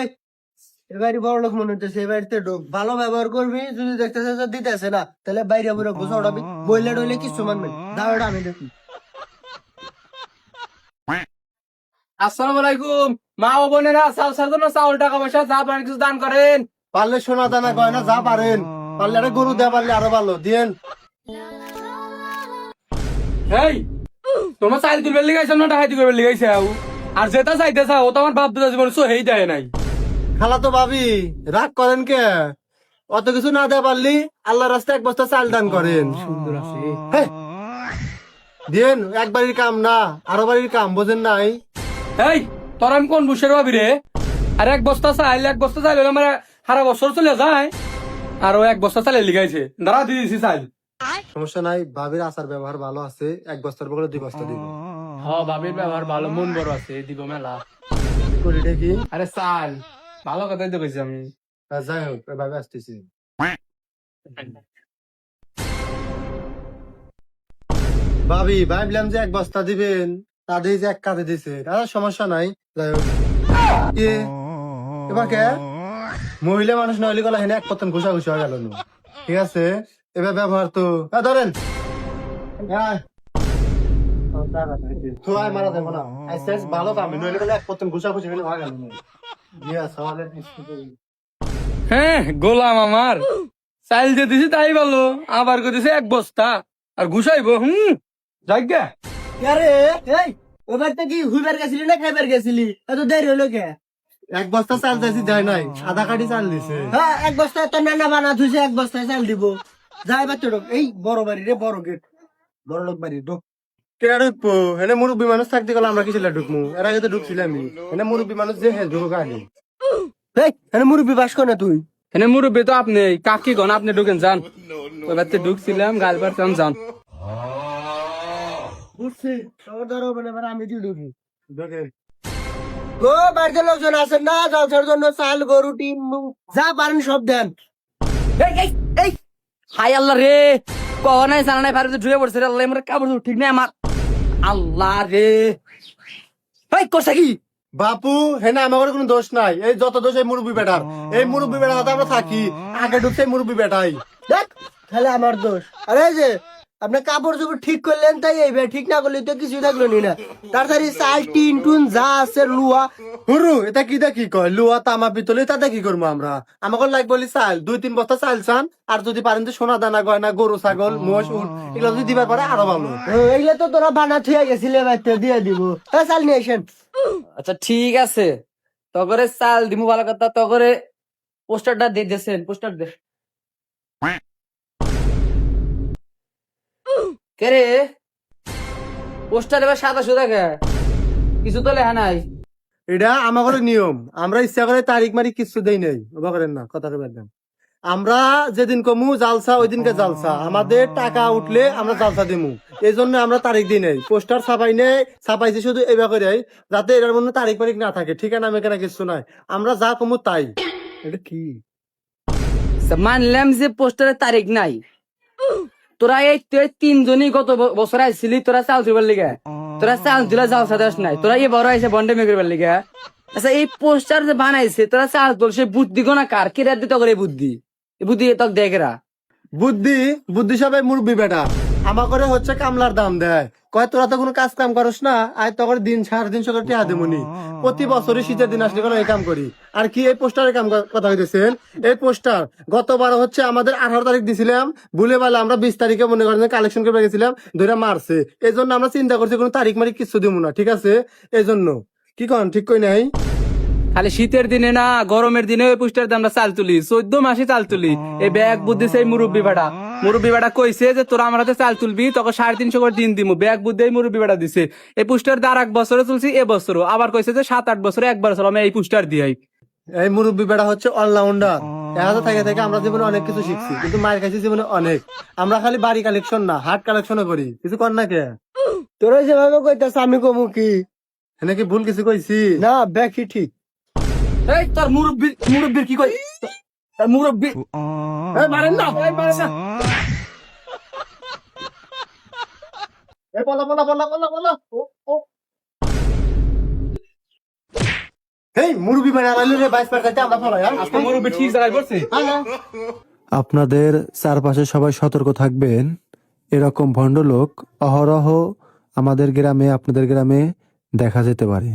এই এবারে বড় লোক মনে হচ্ছে এই বাড়িতে ঢোক ভালো ব্যবহার করবি, যদি দেখতেছে যে দিতেছে না, তাহলে বাইরে বলে গোসা উঠাবি বইলে টইলে কিছু মানবে দাওয়াটা আমি দেখি। আসসালামু আলাইকুম। মা ও বোনেরা সালসার জন্য চাউল, টাকা পয়সা, যা পারেন কিছু দান করেন। পারলে সোনা দানা গয়না, যা পারেন। পারলে আরে গরু দেওয়া পারলে আরও ভালো, দিয়েন। এই, তোমার চাইল তুলবে লিগাইছে না টাকা দিবে লিগাইছে আর যেটা চাইতে চাও ও তো আমার বাপ দাদা জীবন সহেই দেয় নাই। খালা তো ভাবি রাগ করেন কে? অত কিছু না দেওয়া পারলি আল্লাহ রাস্তায় এক বস্তা চাল দান করেন। সুন্দর আছে। হেই, দিয়েন এক বাড়ির কাম না আরও বাড়ির কাম বোঝেন নাই? এই তোর আমি কোন বুসের ভাবি রে? আর এক বস্তা চাইল এক বস্তা চাইল হলে আমার সারা বছর চলে যায়। আর ও এক বস্তা চাইলে লিগাইছে দাঁড়া দিয়ে দিছি চাইল সমস্যা নাই ভাবির আচার ব্যবহার ভালো আছে এক বস্তার বগলে দুই বস্তা দিব। হ বাবির ব্যবহার ভালো মন বড় আছে দিব মেলা। করি দেখি? আরে চাল ভালো কথাই তো কইছি আমি। যাই হোক ভাবে আসতেছি। ভাবি ভাবলাম যে এক বস্তা দিবেন তাদের যে এক কাঁধে দিছে। আর সমস্যা নাই যাই হোক। কি এবার কে? মহিলা মানুষ নইলে গলা হেনে এক পতন ঘুষা ঘুষা হয়ে গেল ঠিক আছে? এবার ব্যবহার তো ধরেন। আয়। থুয়ায় মারা যাব না আইসে আইসে ভালো কামি নইলে এক পতন ঘুষা ঘুষি হয়ে গেল ইয়া, সওয়ালের হ্যাঁ গোলাম আমার। চাইল যে দিছি তাই ভালো আবার করে দিছে এক বস্তা। আর ঘুষাইবো হুম? যাইগা। আরে এই ওবার তো কি হুইবার গেছিলি না খাইবার গেছিলি? এত দেরি হলো কে? এক বস্তা চাল চাইছি দেয় নাই। সাদা কাঠি চাল দিছে। হ্যাঁ এক বস্তা তো নানা বানা থুইছে এক বস্তায় চাল দিব। যাই বাচ্চা এই বড় বাড়ি রে বড় গেট। বড় লোক বাড়ি ঢোক। কেডা ঢুকবো এনে মুরব্বী মানুষ থাকতে গেলে আমরা কিছু ঢুকবো এর আগে তো ঢুকছিলাম এনে মুরব্বী মানুষ যে হেল ঢুক আগে এনে মুরব্বী বাস কর না তুই? এনে মুরব্বী তো আপনি কাকি গন আপনি ঢুকেন যান। ওই বাড়িতে ঢুকছিলাম গাল পারতাম যান। বুঝছি তোর ধরো মানে আমি দিয়ে ঢুকি। ঢুকে। ও বাড়িতে লোকজন আছেন না জলসার জন্য চাল গরু টিম যা পারেন সব দেন। এই এই এই হাই আল্লাহ রে কখন নাই জানা নাই ফারুক ঢুকে পড়ছে আল্লাহ আমার কাপড় ঠিক নাই আমার। আল্লাহ রে ভাই করছে কি? বাপু হেনা আমার কোনো দোষ নাই। এই যত দোষ এই মুরব্বী বেটার। এই মুরব্বী বেটার হাতে আমরা থাকি। আগে ঢুকছে এই মুরব্বী বেটাই। দেখ তাহলে আমার দোষ। আরে যে আপনি কাপড় চোপড় ঠিক করলেন তাই এই বে, ঠিক না করলে তো কিছু থাকল নি না। তাড়াতাড়ি চাল টিন টুন যা আছে লুয়া। হুরু এটা কি দা কি কয়? লুয়া তামা পিতলে তাতে কি করব আমরা। আমাকে লাগ বলি চাল দুই তিন বস্তা চাল চান আর যদি পারেন তো সোনা দানা গয়না গরু ছাগল মোষ উট এগুলো যদি দিবার পারে আরও ভালো। এইগুলো তো তোরা বানা থুয়ে গেছিলে বাইতে দিয়ে দিব। চাল নিয়ে আসেন। আচ্ছা ঠিক আছে। তগরে চাল দিমু ভালো কথা তগরে পোস্টারটা দিয়ে দিয়েছেন পোস্টার দে। কে রে? পোস্টার এবার সাদা সুদা কে? কিছু তো লেখা নাই। এটা আমাদের নিয়ম। আমরা ইচ্ছা করে তারিখ মারি কিছু দেই নাই। ওবা করেন না কথা কবেন আমরা যেদিন কমু জালসা ওই দিনকে জালসা। আমাদের টাকা উঠলে আমরা জালসা দিমু। এই জন্য আমরা তারিখ দিই নাই। পোস্টার ছাপাই নেই ছাপাইছি শুধু এবার করে যাতে এটার মধ্যে তারিখ ফারিখ না থাকে। ঠিকানা মেকানা কিছু নাই। আমরা যা কমু তাই। এটা কি? মানলাম যে পোস্টারের তারিখ নাই। তোরা এই তিনজনই গত বছর আইছিলি তোরা চাল দিবার লিগে। তোরা চাল দিলা যাও সাদাস নাই। তোরা এই বড় আইসে বন্ডে মেঘের লিগে। আচ্ছা এই পোস্টার যে বানাইছে তোরা চাল তোল সে বুদ্ধি গোনা কার? কে রাত দিতে করে বুদ্ধি? এই বুদ্ধি তক দেখরা বুদ্ধি বুদ্ধি সবাই মুরব্বী বেটা। আমার করে হচ্ছে কামলার দাম দেয়। কয়, তোরা তো কোনো কাজ কাম করস না, আয় তো করে দিন সাড়ে তিনশো করে টিয়া দেবনি প্রতি বছরই শীতের দিন আসলে কোনো এই কাম করি। আর কি এই পোস্টারের কাম কথা হইতেছেন এই পোস্টার গতবার হচ্ছে আমাদের আঠারো তারিখ দিছিলাম, ভুলে বেলা আমরা বিশ তারিখে মনে করেন কালেকশন করে গেছিলাম ধরে মারছে। এই জন্য আমরা চিন্তা করছি কোনো তারিখ মারিক কিছু দিব না, ঠিক আছে? এই জন্য কি কন, ঠিক কই নাই? খালি শীতের দিনে না গরমের দিনে ওই পুষ্টার আমরা চাল তুলি। চোদ্দ মাসে চাল তুলি। এই ব্যাগ বুদ্ধি সেই মুরব্বী বেটা। মুরব্বী বেটা কইছে যে তোরা আমার হাতে চাল তুলবি তখন সাড়ে তিনশো করে দিন দিমু। ব্যাগ বুদ্ধি এই মুরব্বী বেটা দিছে। এই পুষ্টার দ্বার এক বছরে তুলছি এ বছরও। আবার কইছে যে সাত আট বছরে একবার চলো আমি এই পুষ্টার দিয়াই। এই মুরব্বী বেড়া হচ্ছে অলরাউন্ডার এহাতে থেকে থেকে আমরা জীবনে অনেক কিছু শিখছি কিন্তু মায়ের কাছে জীবনে অনেক। আমরা খালি বাড়ি কালেকশন না হাট কালেকশনও করি। কিছু কর না কে? তোরা যেভাবে কইতাছ আমি কমু কি? এনে কি ভুল কিছু কইছি? না ব্যাকি ঠিক? এই তোর মুরব্বী মুরব্বীর কি কই তোর মুরব্বী। এই মারেন না এই মারেন না। এ বলা বলা বলা বলা বলা। ও এই মুরব্বি রে বাইশ আমরা হ্যাঁ? আজকে মুরব্বী ঠিক জায়গায় পড়ছে হ্যাঁ, হ্যাঁ। আপনাদের চারপাশে সবাই সতর্ক থাকবেন। এরকম ভণ্ড লোক অহরহ আমাদের গ্রামে আপনাদের গ্রামে দেখা যেতে পারে।